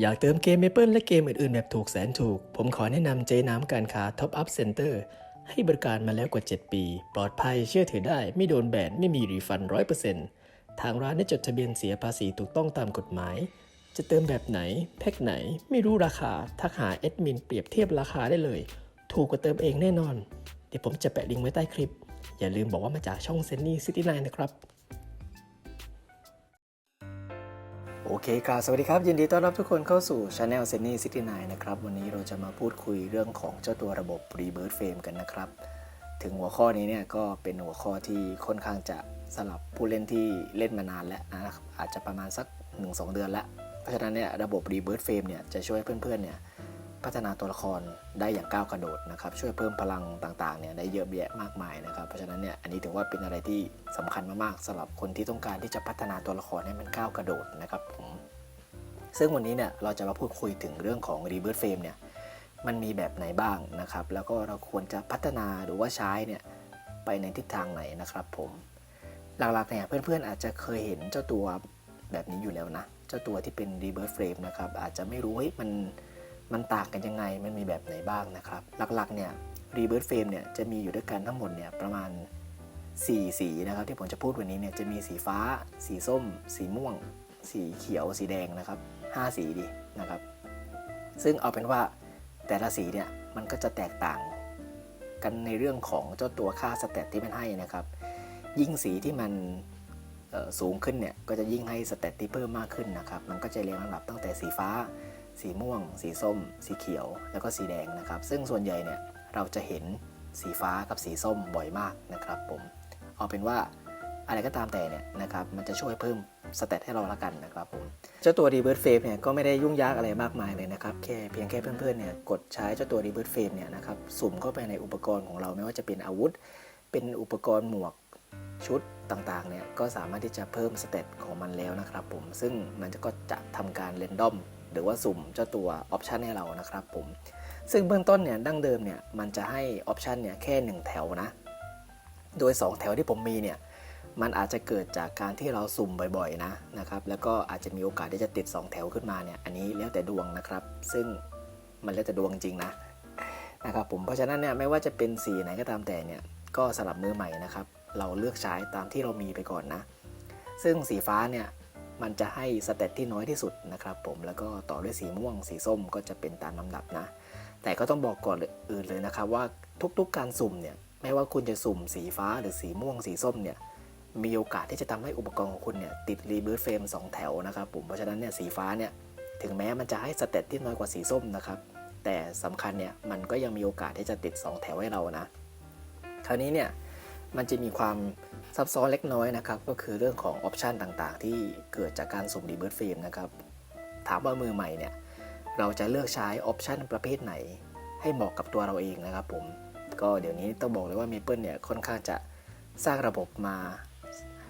อยากเติมเกม Maple และเกมอื่นๆ แบบถูกแสนถูก ผมขอแนะนำเจน้ำการค้า Top Up Center ให้บริการมาแล้วกว่า 7 ปี ปลอดภัยเชื่อถือได้ ไม่โดนแบนไม่มีรีฟัน 100%ทางร้านได้จดทะเบียนเสียภาษีถูกต้องตามกฎหมาย จะเติมแบบไหน แพ็คไหน ไม่รู้ราคา ทักหาแอดมินเปรียบเทียบราคาได้เลย ถูกกว่าเติมเองแน่นอน เดี๋ยวผมจะแปะลิงก์ไว้ใต้คลิป อย่าลืมบอกว่ามาจากช่องเซนนี่ซิตี้ไนนะครับ โอเคครับสวัสดีครับ ยินดีต้อนรับทุกคนเข้าสู่ Channel s e n n y City 9นะครับ วันนี้เราจะมาพูดคุยเรื่องของเจ้าตัวระบบ Rebirth Frame กันนะครับ ถึงหัวข้อนี้เนี่ยก็เป็นหัวข้อที่ค่อนข้างจะสำหรับผู้เล่นที่เล่นมานานแล้วนะครับอาจจะประมาณสัก 1-2 เดือนแล้ว เพราะฉะนั้นเนี่ยระบบ Rebirth Frame เนี่ยจะช่วยเพื่อนๆเนี่ย พัฒนาตัวละครได้อย่างก้าวกระโดดนะครับช่วยเพิ่มพลังต่างๆเนี่ยได้เยอะแยะมากมายนะครับเพราะฉะนั้นเนี่ยอันนี้ถือว่าเป็นอะไรที่สำคัญมากๆสำหรับคนที่ต้องการที่จะพัฒนาตัวละครให้มันก้าวกระโดดนะครับผมซึ่งวันนี้เนี่ยเราจะมาพูดคุยถึงเรื่องของ Rebirth Frame เนี่ยมันมีแบบไหนบ้างนะครับแล้วก็เราควรจะพัฒนาหรือว่าใช้เนี่ยไปในทิศทางไหนนะครับผมหลักๆเนี่ยเพื่อนๆอาจจะเคยเห็นเจ้าตัวแบบนี้อยู่แล้วนะ เจ้าตัวที่เป็น Rebirth Frame นะครับอาจจะไม่รู้เฮ้ยมัน มันต่างกันยังไง มันมีแบบไหนบ้างนะครับ หลักๆเนี่ย Rebirth Frame เนี่ยจะมีอยู่ด้วยกันทั้งหมดเนี่ยประมาณ 4 สีนะครับ ที่ผมจะพูดวันนี้เนี่ยจะมีสีฟ้า สีส้ม สีม่วง สีเขียว สีแดงนะครับ 5 สีดีนะครับ ซึ่งเอาเป็นว่าแต่ละสีเนี่ยมันก็จะแตกต่างกันในเรื่องของเจ้าตัวค่าสเตตที่มันให้นะครับ ยิ่งสีที่มันสูงขึ้นเนี่ยก็จะยิ่งให้สเตตที่เพิ่มมากขึ้นนะครับ มันก็จะเรียงลำดับตั้งแต่สีฟ้า สีม่วง สีส้ม สีเขียว แล้วก็สีแดงนะครับ ซึ่งส่วนใหญ่เนี่ยเราจะเห็นสีฟ้ากับสีส้มบ่อยมากนะครับผมเอาเป็นว่าอะไรก็ตามแต่เนี่ยนะครับมันจะช่วยเพิ่มสเตตให้เราละกันนะครับผมเจ้าตัว Rebirth Frame เนี่ยก็ไม่ได้ยุ่งยากอะไรมากมายเลยนะครับแค่เพียงแค่เพื่อนๆเนี่ยกดใช้เจ้าตัว Rebirth Frame เนี่ยนะครับสุ่มเข้าไปในอุปกรณ์ของเราไม่ว่าจะเป็นอาวุธ เป็นอุปกรณ์หมวกชุดต่างๆเนี่ยก็สามารถที่จะเพิ่มสเตตของมันแล้วนะครับผมซึ่งมันก็จะทำการเรนดอม หรือว่าสุ่มเจ้าตัวออปชันให้เรานะครับผม ซึ่งเบื้องต้นเนี่ยดั้งเดิมเนี่ยมันจะให้ออปชันเนี่ยแค่ 1 แถวนะ โดย 2 แถวที่ผมมีเนี่ยมันอาจจะเกิดจากการที่เราสุ่มบ่อยๆนะนะครับแล้วก็อาจจะมีโอกาสที่จะติด 2 แถวขึ้นมาเนี่ยอันนี้แล้วแต่ดวงนะครับ ซึ่งมันแล้วแต่ดวงจริงนะนะครับผมเพราะฉะนั้นเนี่ยไม่ว่าจะเป็นสีไหนก็ตามแต่เนี่ยก็สลับมือใหม่นะครับ เราเลือกใช้ตามที่เรามีไปก่อนนะ ซึ่งสีฟ้าเนี่ย มันจะให้สเตตที่น้อยที่สุดนะครับผมแล้วก็ต่อด้วยสีม่วง สีส้มก็จะเป็นตามลำดับนะ แต่ก็ต้องบอกก่อนอื่นเลยนะครับว่าทุกๆการสุ่มเนี่ยไม่ว่าคุณจะสุ่มสีฟ้าหรือสีม่วงสีส้มเนี่ยมีโอกาสที่จะทำให้อุปกรณ์ของคุณเนี่ยติดรีบิร์ f เฟรม2 แถวนะครับผมเพราะฉะนั้นเนี่ยสีฟ้าเนี่ยถึงแม้มันจะให้สเตตที่น้อยกว่าสีส้มนะครับแต่สำคัญเนี่ยมันก็ยังมีโอกาสที่จะติด 2 แถวให้เรานะคราวนี้เนี่ยมันจะมีความ ซับซ้อนเล็กน้อยนะครับ ก็คือเรื่องของออปชันต่างๆ ที่เกิดจากการสุ่มรีเบิร์ f เฟรมนะครับ ถามว่ามือใหม่เนี่ย เราจะเลือกใช้ออปชันประเภทไหน ให้เหมาะกับตัวเราเองนะครับผม ก็เดี๋ยวนี้ต้องบอกเลยว่า Maple เนี่ยค่อนข้างจะสร้างระบบมา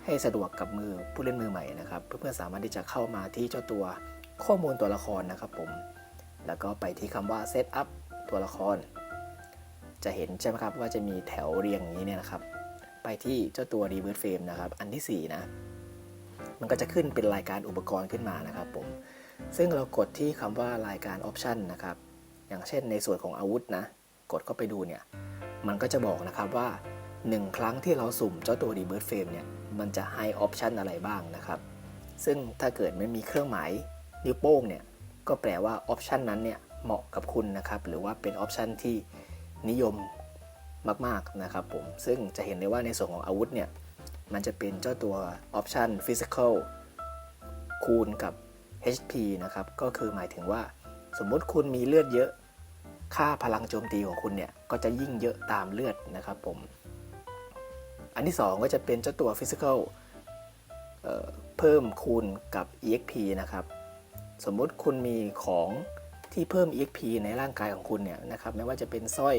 ให้สะดวกกับมือผู้เล่นมือใหม่นะครับ เพื่อนๆสามารถที่จะเข้ามาที่เจ้าตัวข้อมูลตัวละครนะครับผม แล้วก็ไปที่คำว่า set up ตัวละคร จะเห็นใช่ไหมครับว่าจะมีแถวเรียงอย่างนี้เนี่ยนะครับ ไปที่เจ้าตัว reverse frame นะครับ อันที่ 4 นะ มันก็จะขึ้นเป็นรายการอุปกรณ์ขึ้นมานะครับผม ซึ่งเรากดที่คำว่ารายการ option นะครับ อย่างเช่นในส่วนของอาวุธนะ กดเข้าไปดูเนี่ย มันก็จะบอกนะครับว่า 1 ครั้งที่เราสุ่มเจ้าตัว reverse frame เนี่ย มันจะให้ออปชันอะไรบ้างนะครับ ซึ่งถ้าเกิดไม่มีเครื่องหมายนิ้วโป้งเนี่ย ก็แปลว่าออปชันนั้นเนี่ยเหมาะกับคุณนะครับ หรือว่าเป็นออปชันที่นิยม มากๆนะครับผม ซึ่งจะเห็นได้ว่าในส่วนของอาวุธเนี่ย มันจะเป็นเจ้าตัวออปชัน physical คูณกับ HP นะครับ ก็คือหมายถึงว่าสมมติคุณมีเลือดเยอะ ค่าพลังโจมตีของคุณเนี่ย ก็จะยิ่งเยอะตามเลือดนะครับผม อันที่ 2 ก็จะเป็นเจ้าตัว Physical เเพิ่มคูณกับ EXP นะครับ สมมุติคุณมีของที่เพิ่ม EXP ในร่างกายของคุณเนี่ยนะครับ ไม่ว่าจะเป็นสร้อย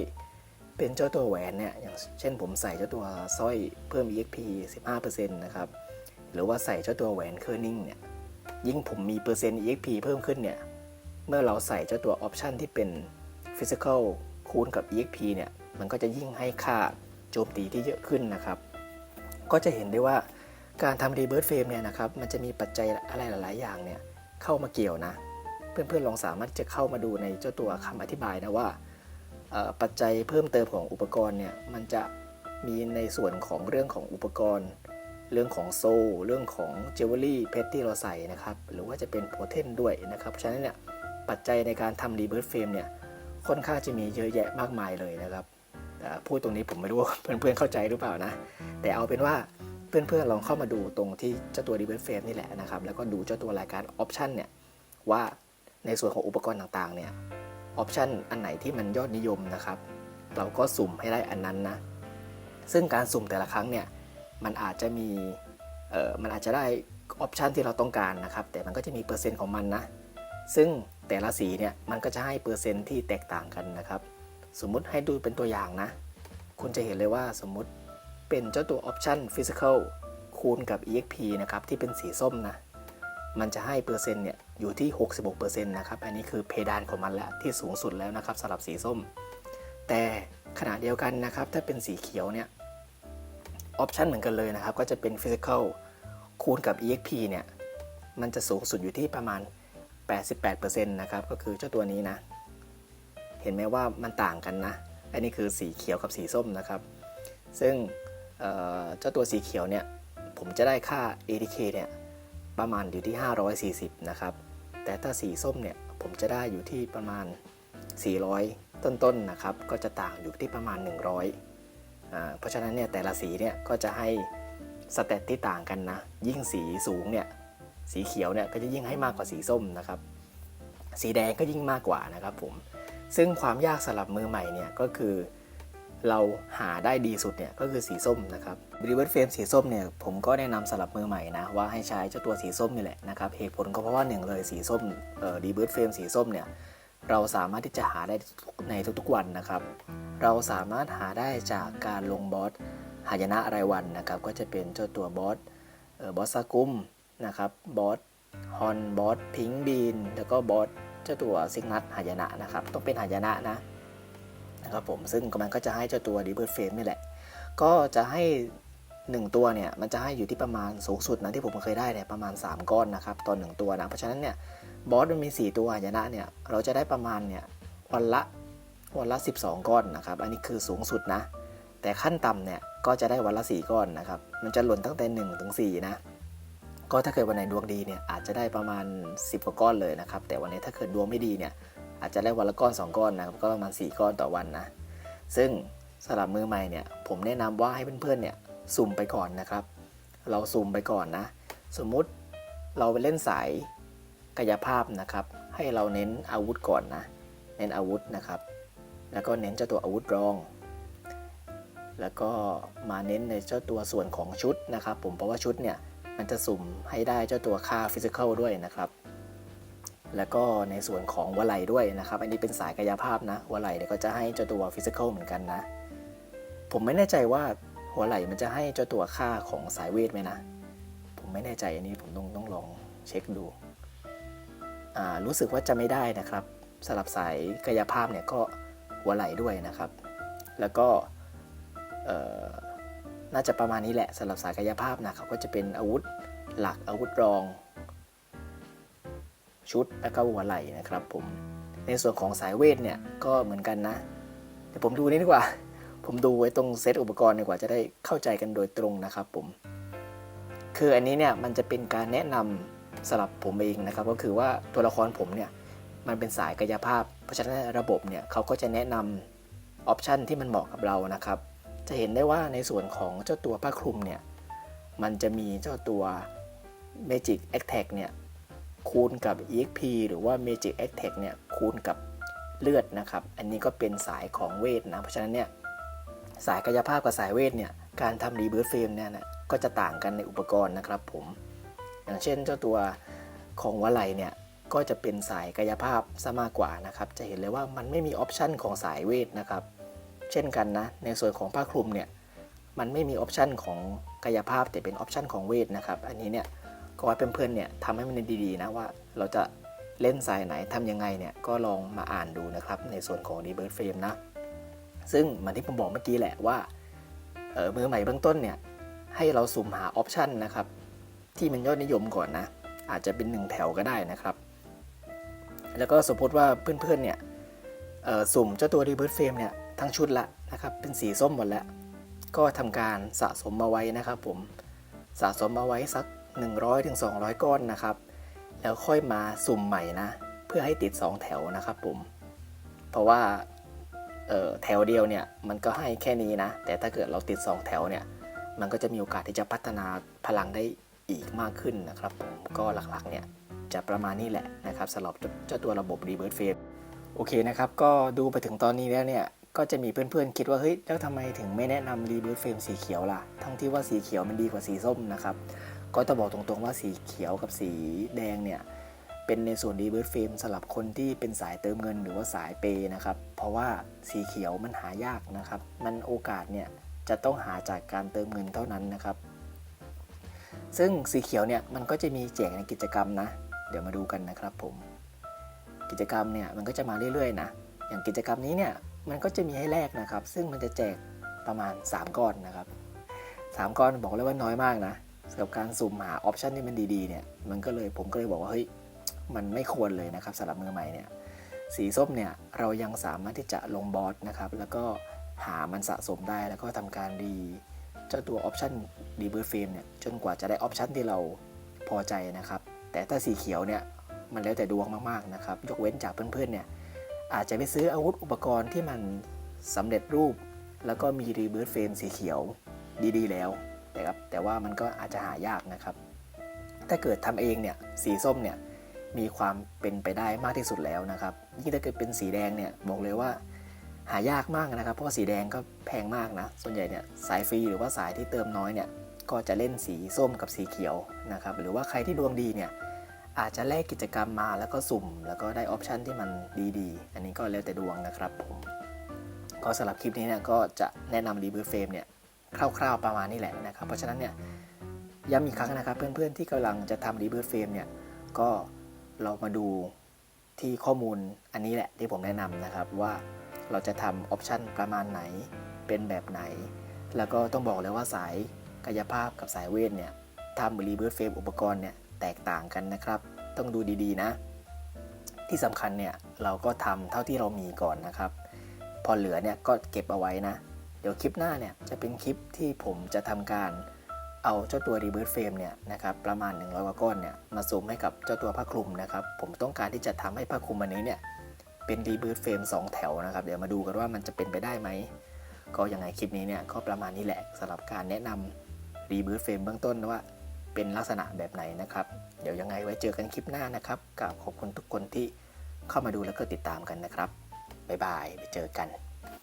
เป็นเจ้าตัวแหวนเนี่ยอย่างเช่นผมใส่เจ้าตัวสร้อยเพิ่ม EXP 15%นะครับหรือว่าใส่เจ้าตัวแหวนเคอร์นิ่งเนี่ยยิ่งผมมีเปอร์เซ็นต์ EXP เพิ่มขึ้นเนี่ยเมื่อเราใส่เจ้าตัวออปชันที่เป็น Physical คูณกับ EXP เนี่ยมันก็จะยิ่งให้ค่าโจมตีที่เยอะขึ้นนะครับ ก็จะเห็นได้ว่าการทำ Rebirth Frame เนี่ยนะครับมันจะมีปัจจัยอะไรหลาย ๆ อย่างเนี่ยเข้ามาเกี่ยวนะ เพื่อนๆลองสามารถจะเข้ามาดูในเจ้าตัวคำอธิบายนะว่า ปัจจัยเพิ่มเติมของอุปกรณ์เนี่ยมันจะมีในส่วนของเรื่องของอุปกรณ์ เรื่องของโซ่ เรื่องของเจวเวลรี่เพชรที่เราใส่นะครับ หรือว่าจะเป็นโพเทนด้วยนะครับ เพราะฉะนั้นเนี่ยปัจจัยในการทำรีเบิร์ f เฟรมเนี่ยค่อนข้างจะมีเยอะแยะมากมายเลยนะครับพูดตรงนี้ผมไม่รู้ว่าเพื่อนๆเข้าใจหรือเปล่านะ แต่เอาเป็นว่าเพื่อนๆลองเข้ามาดูตรงที่เจ้าตัวรีเบิร์ f เฟรมนี่แหละนะครับ แล้วก็ดูเจ้าตัวรายการออปชันเนี่ยว่าในส่วนของอุปกรณ์ต่างๆเนี่ย ออปชันอันไหนที่มันยอดนิยมนะครับ เราก็สุ่มให้ได้อันนั้นนะ ซึ่งการสุ่มแต่ละครั้งเนี่ยมันอาจจะมีเอ่อมันอาจจะได้ออปชันที่เราต้องการนะครับ แต่มันก็จะมีเปอร์เซ็นต์ของมันนะ ซึ่งแต่ละสีเนี่ยมันก็จะให้เปอร์เซ็นต์ที่แตกต่างกันนะครับ สมมุติให้ดูเป็นตัวอย่างนะ คุณจะเห็นเลยว่าสมมุติเป็นเจ้าตัวออปชัน Physical คูณกับ EXP นะครับที่เป็นสีส้มนะ มันจะให้เปอร์เซ็นต์เนี่ยอยู่ที่ 66%นะครับ อันนี้คือเพดานของมันแล้วที่สูงสุดแล้วนะครับสำหรับสีส้ม แต่ขณะเดียวกันนะครับ ถ้าเป็นสีเขียวเนี่ยออปชันเหมือนกันเลยนะครับ ก็จะเป็น Physical คูณกับ EXP เนี่ยมันจะสูงสุดอยู่ที่ประมาณ 88%นะครับ ก็คือเจ้าตัวนี้นะ เห็นไหมว่ามันต่างกันนะ อันนี้คือสีเขียวกับสีส้มนะครับ ซึ่งเอ่อเจ้าตัวสีเขียวเนี่ยผมจะได้ค่า ATK เนี่ย ประมาณอยู่ที่ 540 นะครับ แต่ถ้าสีส้มเนี่ยผมจะได้อยู่ที่ประมาณ 400 ต้นๆนะครับ ก็จะต่างอยู่ที่ประมาณ 100อ่าเพราะฉะนั้นเนี่ยแต่ละสีเนี่ยก็จะให้สเตตที่ต่างกันนะ ยิ่งสีสูงเนี่ยสีเขียวเนี่ยก็จะยิ่งให้มากกว่าสีส้มนะครับ สีแดงก็ยิ่งมากกว่านะครับผม ซึ่งความยากสำหรับมือใหม่เนี่ยก็คือ เราหาได้ดีสุดเนี่ยก็คือสีส้มนะครับบริเวณเฟรมสีส้มเนี่ยผมก็แนะนำสำหรับมือใหม่นะว่าให้ใช้เจ้าตัวสีส้มนี่แหละนะครับเหตุผลก็เพราะว่าหนึ่งเลยสีส้มเอ่อดีเบิร์ดเฟรมสีส้มเนี่ยเราสามารถที่จะหาได้ในทุกๆวันนะครับ เราสามารถหาได้จากการลงบอสหายนะรายวันนะครับก็จะเป็นเจ้าตัวบอสเอ่อบอสซากุมนะครับบอสฮอนบอสพิงบีนแล้วก็บอสเจ้าตัวซิกนัทหายนะนะครับต้องเป็นหายนะนะ นะครับผมซึ่งมันก็จะให้เจ้าตัว d e b i r d Frame นี่แหละ ก็จะให้ 1 ตัวเนี่ย มันจะให้อยู่ที่ประมาณสูงสุดนะที่ผมเคยได้เนี่ยประมาณ 3 ก้อนนะครับต่อ1ตัวนะ เพราะฉะนั้นเนี่ยบอสมันมี 4 ตัวหายนะเนี่ยเราจะได้ประมาณเนี่ยวันละวันละ 12 ก้อนนะครับ อันนี้คือสูงสุดนะ แต่ขั้นต่ำเนี่ยก็จะได้วันละ 4 ก้อนนะครับ มันจะหล่นตั้งแต่1ถึง4นะก็ถ้าเกิดวันไหนดวงดีเนี่ยอาจจะได้ประมาณ 10กว่าก้อนเลยนะครับแต่วันนี้ถ้าเกิดดวงไม่ดีเนี่ย อาจจะได้วันละก้อน 2 ก้อนนะครับก็ประมาณ 4 ก้อนต่อวันนะ ซึ่งสำหรับมือใหม่เนี่ยผมแนะนำว่าให้เพื่อนๆเนี่ยสุ่มไปก่อนนะครับ เราสุ่มไปก่อนนะ สมมุติเราไปเล่นสายกายภาพนะครับ ให้เราเน้นอาวุธก่อนนะ เน้นอาวุธนะครับ แล้วก็เน้นเจ้าตัวอาวุธรอง แล้วก็มาเน้นในเจ้าตัวส่วนของชุดนะครับ ผมเพราะว่าชุดเนี่ยมันจะสุ่มให้ได้เจ้าตัวค่าฟิสิกอลด้วยนะครับ แล้วก็ในส่วนของวลัยด้วยนะครับ อันนี้เป็นสายกายภาพนะวลัยเนี่ยก็จะให้เจ้าตัวฟิสิกอลเหมือนกันนะ ผมไม่แน่ใจว่าหัวไหล่มันจะให้เจ้าตัวค่าของสายเวทไหมนะ ผมไม่แน่ใจอันนี้ผมต้องต้องลองเช็คดูอ่ารู้สึกว่าจะไม่ได้นะครับสำหรับสายกายภาพเนี่ยก็หัวไหล่ด้วยนะครับ แล้วก็น่าจะประมาณนี้แหละสำหรับสายกายภาพนะเขาก็จะเป็นอาวุธหลักอาวุธรอง ชุดแล้วก็หัวไหล่นะครับผมในส่วนของสายเวทเนี่ยก็เหมือนกันนะเดี๋ยวผมดูนี่ดีกว่า ผมดูไว้ตรงเซตอุปกรณ์ดีกว่าจะได้เข้าใจกันโดยตรงนะครับผม คืออันนี้เนี่ยมันจะเป็นการแนะนำสำหรับผมเองนะครับ ก็คือว่าตัวละครผมเนี่ยมันเป็นสายกายภาพ เพราะฉะนั้นระบบเนี่ยเขาก็จะแนะนำออปชันที่มันเหมาะกับเรานะครับ จะเห็นได้ว่าในส่วนของเจ้าตัวผ้าคลุมเนี่ยมันจะมีเจ้าตัว Magic Attack เนี่ย คูณกับ EXP หรือว่า Magic Attack เนี่ยคูณกับเลือดนะครับ อันนี้ก็เป็นสายของเวทนะ เพราะฉะนั้นเนี่ยสายกายภาพกับสายเวทเนี่ยการทำรีเบิร์ f เฟรมเนี่ยนะก็จะต่างกันในอุปกรณ์นะครับผม อย่างเช่นเจ้าตัวของวะไหลเนี่ยก็จะเป็นสายกายภาพซะมากกว่านะครับ จะเห็นเลยว่ามันไม่มีออปชันของสายเวทนะครับ เช่นกันนะ ในส่วนของผ้าคลุมเนี่ยมันไม่มีออปชันของกายภาพแต่เป็นออปชันของเวทนะครับ อันนี้เนี่ย ก็ให้เพื่อนๆเนี่ยทำให้มันดีๆนะว่าเราจะเล่นสายไหนทำยังไงเนี่ยก็ลองมาอ่านดูนะครับในส่วนของ r e b i r t h Frame นะ ซึ่งเหมือนที่ผมบอกเมื่อกี้แหละว่าเออมือใหม่เบื้องต้นเนี่ยให้เราสุ่มหาออปชันนะครับที่มันยอดนิยมก่อนนะ อาจจะเป็น 1 แถวก็ได้นะครับ แล้วก็สมมติว่าเพื่อนๆเนี่ยเออสุ่มเจ้าตัวรีเบิร์ f เฟมเนี่ยทั้งชุดละนะครับเป็นสีส้มหมดแล้ว ก็ทำการสะสมมาไว้นะครับผมสะสมมาไว้สัก 100-200ถึง200 ก้อนนะครับ แล้วค่อยมาสุ่มใหม่นะ เพื่อให้ติด 2 แถวนะครับผม เพราะว่าแถวเดียวเนี่ยมันก็ให้แค่นี้นะ แต่ถ้าเกิดเราติด 2 แถวเนี่ย มันก็จะมีโอกาสที่จะพัฒนาพลังได้อีกมากขึ้นนะครับผม ก็หลักๆเนี่ยจะประมาณนี้แหละนะครับสำหรับเจ้าตัวระบบ Rebirth Frame โอเคนะครับ ก็ดูไปถึงตอนนี้แล้วเนี่ย ก็จะมีเพื่อนๆคิดว่า เฮ้ย แล้วทำไมถึงไม่แนะนำ Rebirth Frame สีเขียวล่ะ ทั้งที่ว่าสีเขียวมันดีกว่าสีส้มนะครับ ก็ต้องบอกตรงๆว่าสีเขียวกับสีแดงเนี่ยเป็นในส่วน Rebirth Frame สำหรับคนที่เป็นสายเติมเงินหรือว่าสายเปย์นะครับ เพราะว่าสีเขียวมันหายากนะครับ มันโอกาสเนี่ยจะต้องหาจากการเติมเงินเท่านั้นนะครับ ซึ่งสีเขียวเนี่ยมันก็จะมีแจกในกิจกรรมนะ เดี๋ยวมาดูกันนะครับผม กิจกรรมเนี่ยมันก็จะมาเรื่อยๆนะ อย่างกิจกรรมนี้เนี่ยมันก็จะมีให้แลกนะครับ ซึ่งมันจะแจกประมาณ 3 ก้อนนะครับ 3 ก้อนบอกเลยว่าน้อยมากนะ สำหรับการสุ่มหาออปชันที่มันดีๆเนี่ยมันก็เลยผมก็เลยบอกว่าเฮ้ยมันไม่ควรเลยนะครับสำหรับมือใหม่เนี่ยสีส้มเนี่ยเรายังสามารถที่จะลงบอสนะครับแล้วก็หามันสะสมได้แล้วก็ทำการดีเจ้าตัวออปชันดีเบอร์เฟรมเนี่ยจนกว่าจะได้ออปชันที่เราพอใจนะครับ แต่ถ้าสีเขียวเนี่ยมันแล้วแต่ดวงมากๆนะครับยกเว้นจากเพื่อนๆเนี่ยอาจจะไปซื้ออาวุธอุปกรณ์ที่มันสำเร็จรูป แล้วก็มีรีเบิร์ f เฟรมสีเขียวดีๆ แล้ว แต่ครับแต่ว่ามันก็อาจจะหายากนะครับ ถ้าเกิดทำเองเนี่ยสีส้มเนี่ยมีความเป็นไปได้มากที่สุดแล้วนะครับยิ่งถ้าเกิดเป็นสีแดงเนี่ยบอกเลยว่าหายากมากนะครับ เพราะว่าสีแดงก็แพงมากนะ ส่วนใหญ่เนี่ยสายฟรีหรือว่าสายที่เติมน้อยเนี่ยก็จะเล่นสีส้มกับสีเขียวนะครับหรือว่าใครที่ดวงดีเนี่ยอาจจะแลกกิจกรรมมาแล้วก็สุ่ม แล้วก็ได้ออปชันที่มันดีๆ อันนี้ก็แล้วแต่ดวงนะครับผมก็สำหรับคลิปนี้เนี่ยก็จะแนะนำรีเบิร์เฟมเนี่ย คร่าวๆประมาณนี้แหละนะครับ เพราะฉะนั้นเนี่ยย้ำอีกครั้งนะครับ เพื่อนๆที่กำลังจะทำรีเบิร์เฟรมเนี่ยก็เรามาดูที่ข้อมูลอันนี้แหละที่ผมแนะนำนะครับว่าเราจะทำออปชันประมาณไหนเป็นแบบไหน แล้วก็ต้องบอกเลยว่าสายกายภาพกับสายเวทเนี่ยทำรีเบิร์ f เฟรมอุปกรณ์เนี่ยแตกต่างกันนะครับ ต้องดูดีๆนะ ที่สำคัญเนี่ยเราก็ทำเท่าที่เรามีก่อนนะครับ พอเหลือเนี่ยก็เก็บเอาไว้นะ เดี๋ยวคลิปหน้าเนี่ยจะเป็นคลิปที่ผมจะทำการเอาเจ้าตัว r e b i r t h Frame เนี่ยนะครับประมาณ 100กว่าก้อนเนี่ยมาซูมให้กับเจ้าตัวผ้าคลุมนะครับผมต้องการที่จะทำให้ผ้าคลุมอันนี้เนี่ยเป็นรีเบิร์ f เฟรม2 แถวนะครับเดี๋ยวมาดูกันว่ามันจะเป็นไปได้ไหมก็ยังไงคลิปนี้เนี่ยก็ประมาณนี้แหละสำหรับการแนะนำรีเบิร์ f เฟรมเบื้องต้นว่าเป็นลักษณะแบบไหนนะครับเดี๋ยวยังไงไว้เจอกันคลิปหน้านะครับกับขอบคุณทุกคนที่เข้ามาดูแล้วก็ติดตามกันนะครับบ๊ายบายไปเจอกัน